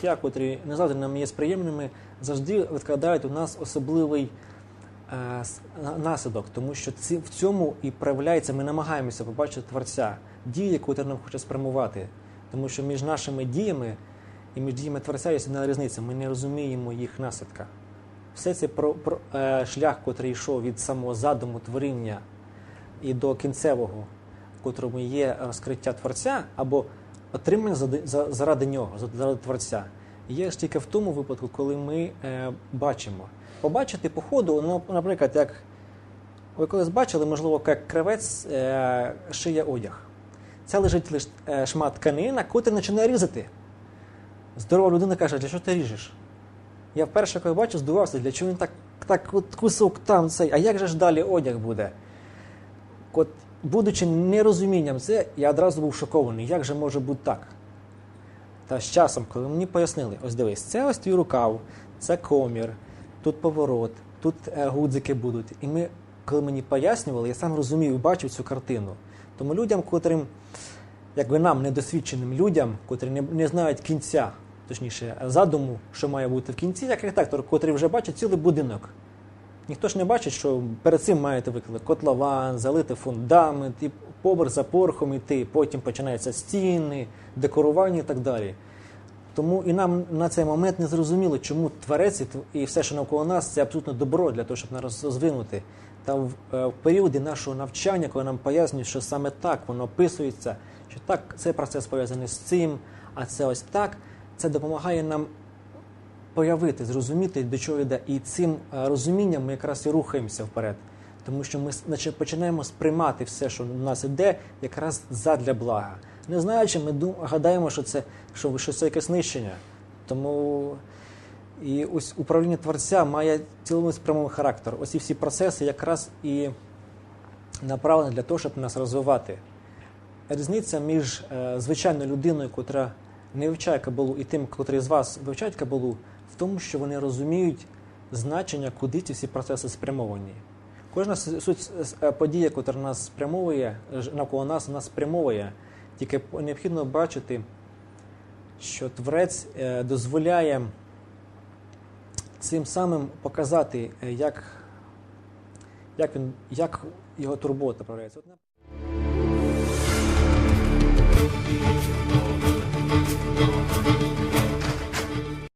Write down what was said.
життя, котрі не завжди нам є сприємними, завжди відкладають у нас особливий е, наслідок, тому що ці, в цьому і проявляється, ми намагаємося побачити Творця, дії, котрі нам хоче спрямувати. Тому що між нашими діями і між діями Творця є одна різниця, ми не розуміємо їх наслідка. Все це про, про е, шлях, котрий йшов від самого задуму творіння і до кінцевого, в котрому є розкриття Творця, або отримання заради нього, заради Творця, є ж тільки в тому випадку, коли ми е, бачимо. Побачити по ходу, ну, наприклад, як ви колись бачили, можливо, як кравець е, шиє одяг. Це лежить лише е, шмат тканина, котрий починає різати. Здорова людина каже, для чого ти ріжеш? Я вперше, коли бачив, здивувався, для чого він так, так от кусок там цей, а як же ж далі одяг буде? От, будучи нерозумінням це, я одразу був шокований, як же може бути так? Та з часом, коли мені пояснили, ось дивись, це ось твій рукав, це комір, тут поворот, тут е, гудзики будуть. І ми, коли мені пояснювали, я сам розумів і бачив цю картину. Тому людям, котрим, якби нам, недосвідченим людям, котрі не, не знають кінця, точніше, задуму, що має бути в кінці, як архітектор, котрий вже бачить цілий будинок. Ніхто ж не бачить, що перед цим маєте виклик котлован, залити фундамент, і поверх за поверхом іти, потім починаються стіни, декорування і так далі. Тому і нам на цей момент не зрозуміло, чому творець і все, що навколо нас, це абсолютно добро для того, щоб нас розвинути. Та в, е, в періоди нашого навчання, коли нам пояснюють, що саме так воно описується, що так цей процес пов'язаний з цим, а це ось так, це допомагає нам появити, зрозуміти, до чого йде. І цим е, розумінням ми якраз і рухаємося вперед. Тому що ми наче починаємо сприймати все, що в нас іде, якраз задля блага. Не знаючи, ми дум, гадаємо, що це, що, що це якесь нищення. Тому і ось управління творця має ціломоспрямовий характер. Ось і всі процеси якраз і направлені для того, щоб нас розвивати. Різниця між е, звичайною людиною, котра не вивчає кабалу, і тим, котрі з вас вивчають кабалу, в тому, що вони розуміють значення, куди ці всі процеси спрямовані. Кожна суть е, подія, яка нас спрямовує, навколо нас нас спрямовує. Тільки необхідно бачити, що творець е, дозволяє цим самим показати, е, як, як, він, як його турбота проявляється.